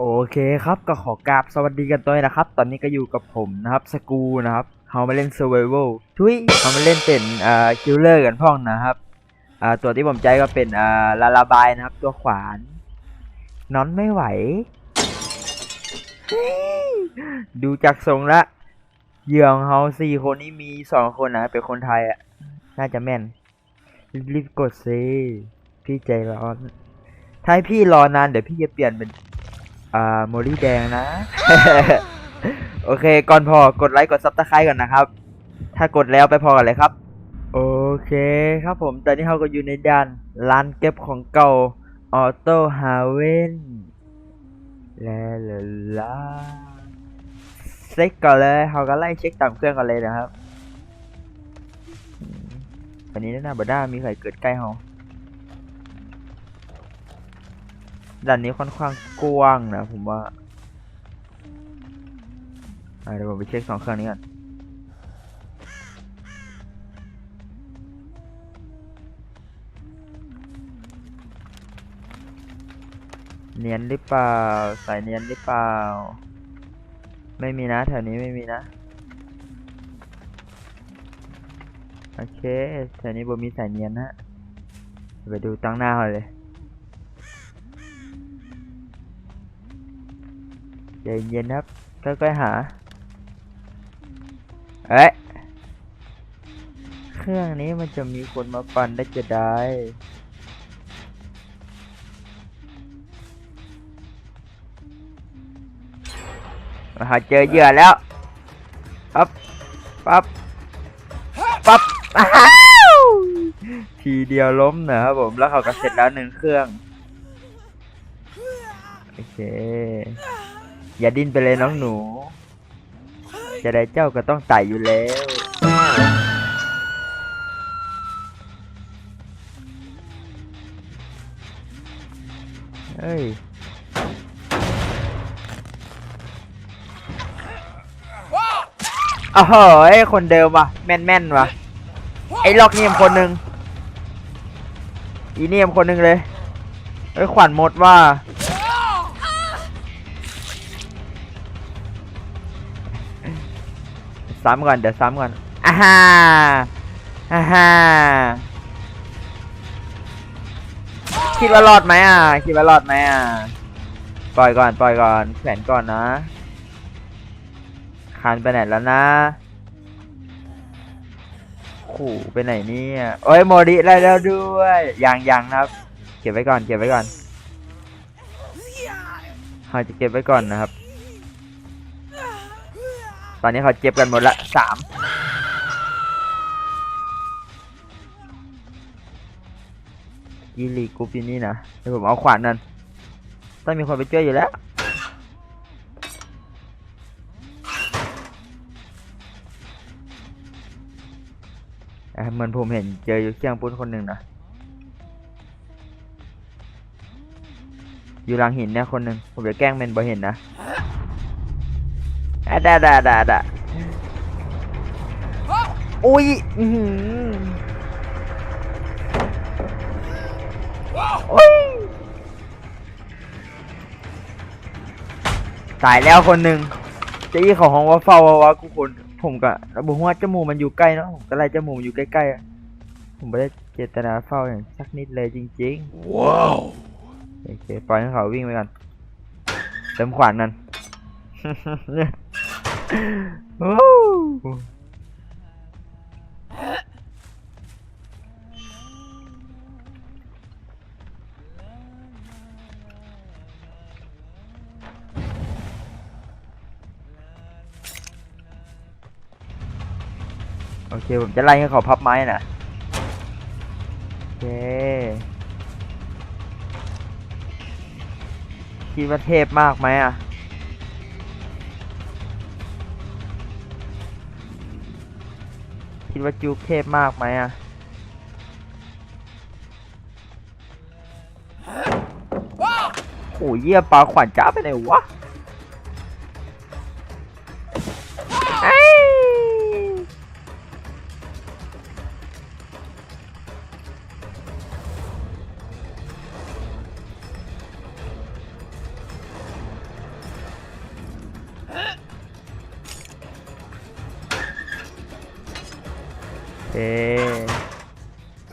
โอเคครับก็ขอกราบสวัสดีกันด้วยนะครับ ตอนนี้ก็อยู่กับผมนะครับสกูนะครับเขามาเล่น Survival ทุยเขามาเล่นเป็นอ่าคิลเลอร์กันพ่องนะครับอ่าตัวที่ผมใจก็เป็นอ่าลาลาบายนะครับ ตัวขวานนอนไม่ไหว ดูจากทรงละเหยื่อของเขาสี่คนนี้มีสองคนนะเป็นคนไทยอะน่าจะแม่น รีบกดซิพี่ใจร้อนถ้าพี่รอนานเดี๋ยวพี่จะเปลี่ยนเป็น อ่าโมลี่แดงนะ โอเค ก่อนพอกดไลค์กดซับสไครต์ก่อนนะครับ ถ้ากดแล้วไปพอกันเลยครับ โอเคครับผมตอนนี้เราก็อยู่ในด้านร้านเก็บของเก่าออโต้ฮาเวนแล้วลาลาเช็คก่อนเลยเราก็ไล่เช็คตามเครื่องก่อนเลยนะครับวันนี้หน้าบด้ามีใครเกิดใกล้เรา ด่านนี้ค่อนข้างกว้างนะผมว่าเดี๋ยวผมไปเช็คสองเครื่องนี้ก่อนเนียนหรือเปล่าสายเนียนหรือเปล่า ไม่มีนะแถวนี้ไม่มีนะ โอเคแถวนี้บ่มีสายเนียนนะไปดูตั้งหน้าเขาเลย ใจเย็นครับค่อยๆหาเอ๊ะเครื่องนี้มันจะมีคนมาปั่นได้จะได้ หาเจอเหยื่อแล้ว ปั๊บ ปั๊บ ปั๊บทีเดียวล้มนะครับผม แล้วเขาก็เสร็จแล้วหนึ่งเครื่อง โอเค อย่าดิ้นไปเลยน้องหนู จะได้เจ้าก็ต้องไต่อยู่แล้ว เฮ้ย อ้าวเฮ้ยคนเดิมว่ะ แม่นแม่นๆว่ะ ไอ้ล็อกเนียมคนหนึ่งอีเนียมคนหนึ่งเลยเอ้ย ขวัญหมดว่า ซ้ำก่อนเดี๋ยวซ้ำก่อนอ่าฮ่าอ่าฮ่าคิดว่ารอดไหมอะ คิดว่ารอดไหมอะ ปล่อยก่อน ปล่อยก่อน แขวนก่อนนะคานไปไหนแล้วนะ ขู่ไปไหนเนี่ยโอ้ยโมดิได้แล้วด้วยยังยังครับ เก็บไว้ก่อน เก็บไว้ก่อนเขาจะเก็บไว้ก่อนนะครับ อนนี้เขาเจ็บกันหมดละสามอีลีกรุ๊ปอยู่นี่นะเดี๋ยวผมเอาขวานนั่นต้องมีคนไปช่วยอยู่แล้วเหมือนผมเห็นเจออยู่เชียงปุ้นคนหนึ่งนะอยู่หลังหินเนี่ยคนหนึ่งผมจะแกล้งเป็นบ่เห็นนะ อะได้ได้ได้ได้อุ้ยอื้อหืออุ้ยตายแล้วคนหนึ่งเจะยี่เขาห้องว่าเฝ้าว่าว่ากูคนผมก็บอกว่าจมูกมันอยู่ใกล้เนาะผมก็ไล่จมูกอยู่ใกล้ๆอะผมไม่ได้เจตนาเฝ้าอย่างสักนิดเลยจริงว้าวๆโอเคปล่อยให้เขาวิ่งไปก่อนเติมขวานนั่น โอเค ผมจะไล่ให้เขาพับไม้น่ะ โอเค คิดว่าเทพมากไหมอะ คิดว่าจุกเทพมากไหมอะโอ้ยเยี่ยปลาขวัญจ้าไปไหนวะ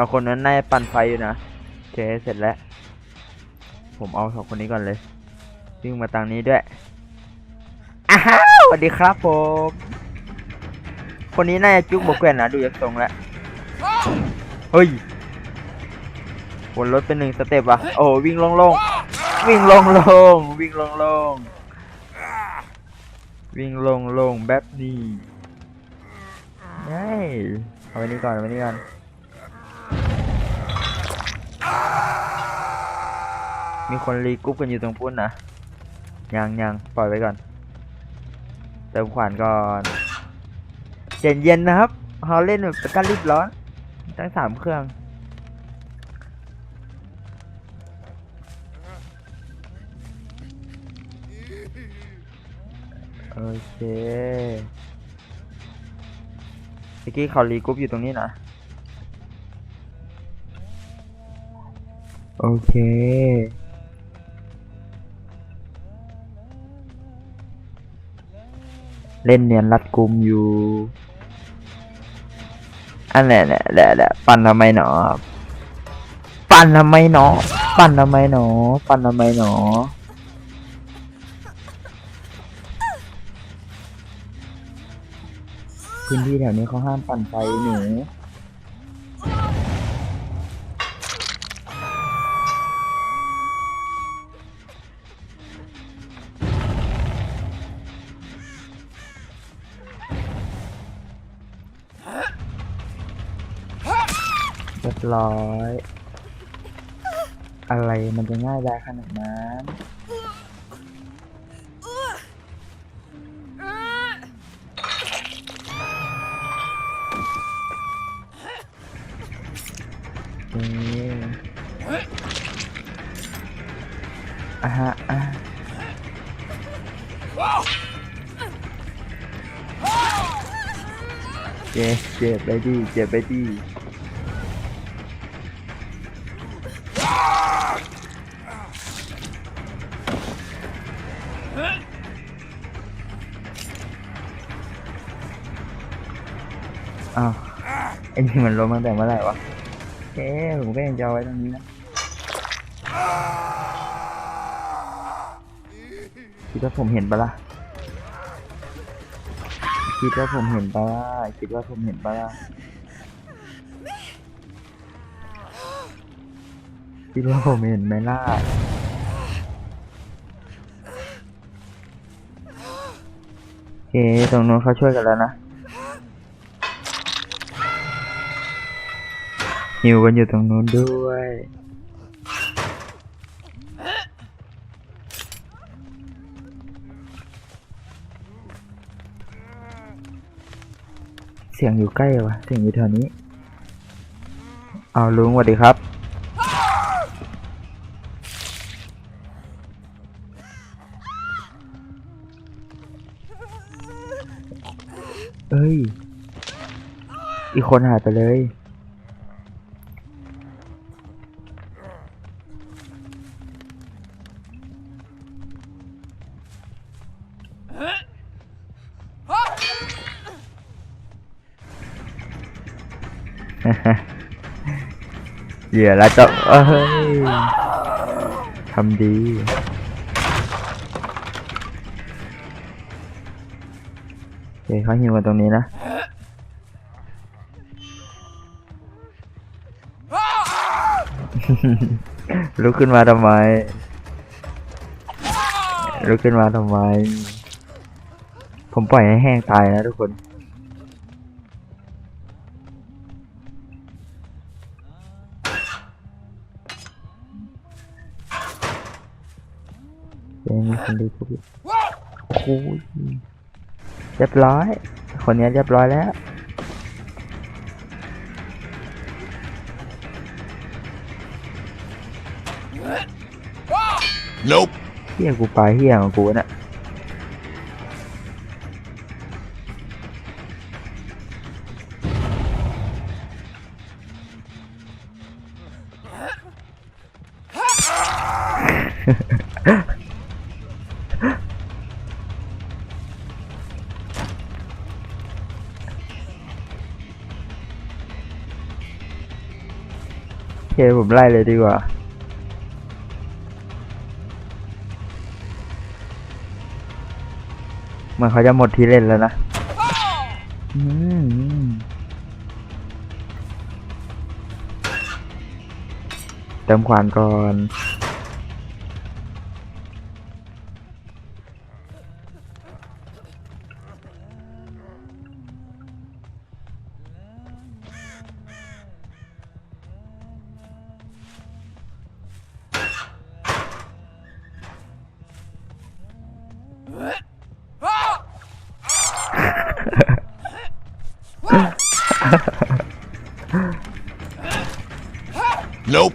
องคนนั้นน่าจะปั่นไฟอยู่นะโอเคเสร็จแล้ว ผมเอาสองคนนี้ก่อนเลยวิ่งมาทางนี้ด้วยอ้าวสวัสดีครับผมคนนี้น่าจะจุกบกแกนนะดูจากทรงแล้วเฮ้ยวนรถเป็นหนึ่งสเต็ปอะโอ้วิ่งโล่งวิ่งโล่งวิ่งโล่งวิ่งโล่งแบบนี้เฮ้ยเอาไว้นี่ก่อนเอาไว้นี่ก่อน มีคนรีกรุ๊ปกันอยู่ตรงพุ่นนะยังยังปล่อยไว้ก่อน เติมขวานก่อนเย็นเย็นนะครับเขาเล่นแบบเป็นการรีบร้อน ทั้งสามเครื่อง โอเคเมื่อกี้เขารีกรุ๊ปอยู่ตรงนี้นะโอเค เล่นเนียนรัดกุมอยู่ อันแหละแหละแหละแหละปั่นทำไมหนอปั่นทำไมหนอ ปั่นทำไมหนอ ปั่นทำไมหนอพื้นที่แถวนี้เขาห้ามปั่นไฟหนู บร้อย อะไรมันจะง่ายได้ขนาดนั้นนี่อะฮะอะเจ็บเจ็บไปดิเจ็บไปดิ อ้าวไอ้นี่มันล้มตั้งแต่เมื่อไหร่วะโอเคผมก็ยังจะเอาไว้ตรงนี้นะคิดว่าผมเห็นปะล่ะคิดว่าผมเห็นปะล่ะคิดว่าผมเห็นปะล่ะคิดว่าผมเห็นไหมล่ะโอเคตรงนู้นเขาช่วยกันแล้วนะ หิวกันอยู่ตรงนู้นด้วย เสียงอยู่ใกล้วะเสียงอยู่แถวนี้ เอาลุงสวัสดีครับเอ้ย อีกคนหายไปเลย เหยื่อแล้วจะเอ้ยทำดีโอเคเขาหิวกันตรงนี้นะลุกขึ้นมาทำไมลุกขึ้นมาทำไม ผมปล่อยให้แห้งตายนะทุกคน ยังมีคนดูพวกอยู่โอ้โหเรียบร้อย คนนี้เรียบร้อยแล้ว Nope. เฮียกูไปเฮียของกูน่ะ เคผมไล่เลยดีกว่า เหมือนเขาจะหมดที่เล่นแล้วนะอืมเติมขวานก่อน Nope.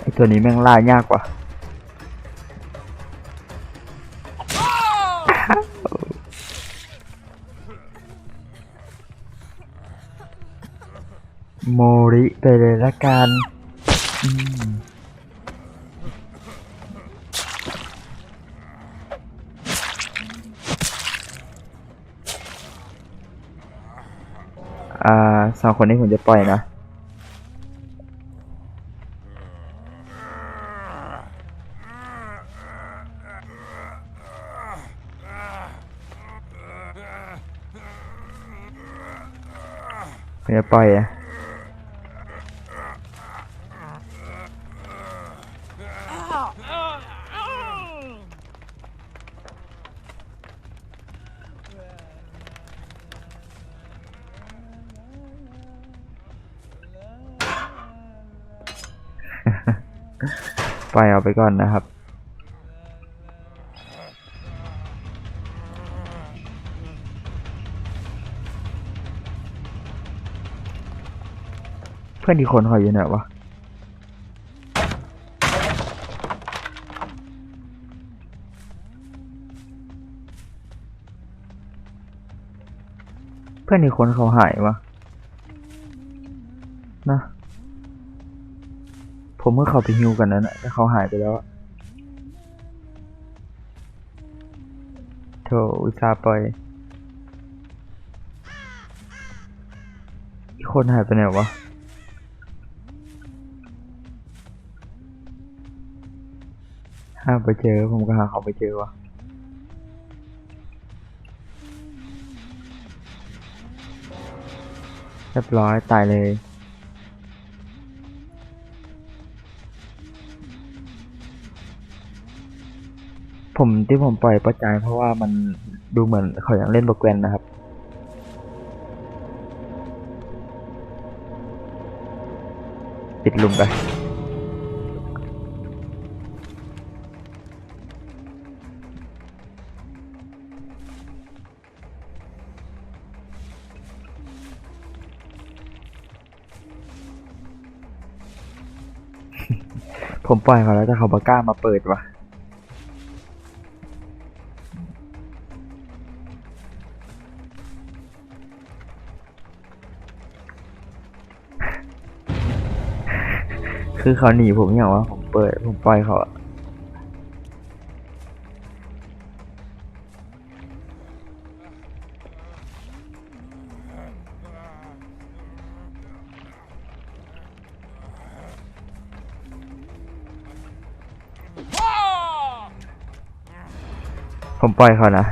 ไอตัวนี้แม่งล่ายากกว่า ริไปเลยละกันอ่าสองคนนี้ผมจะปล่อยนะผมจะปล่อยอะ ปล่อยเอาไปก่อนนะครับ เพื่อนอีกคนเขาอยู่ไหนวะเพื่อนอีกคนเขาหายวะนะ ผมเมื่อเขาไปฮิวกันนั้นนะแต่เขาหายไปแล้วโธ่อุตส่าห์ปล่อยอีกคนหายไปไหนวะหาไปเจอผมก็หาเขาไปเจอวะเรียบร้อยตายเลย ผมที่ผมปล่อยประจายเพราะว่ามันดูเหมือนเขายังเล่นโปรแกรมนะครับปิดลุมไปผมปล่อยเขาแล้วแต่เขาบากล้ามาเปิดวะ คือเขาหนีผมอย่างว่าผมเปิดผมปล่อยเขาอะผมปล่อยเขานะ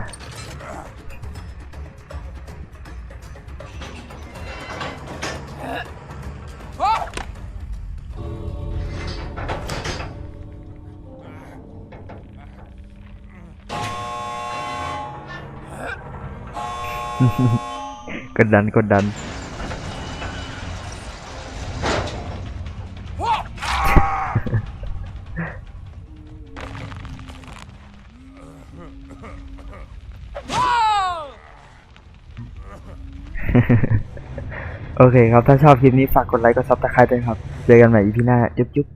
กดดันกดดัน โอเคครับ ถ้าชอบคลิปนี้ฝากกดไลค์กดซับสไครต์ด้วยครับ เจอกันใหม่อีพีหน้าจุ๊บจุ๊บ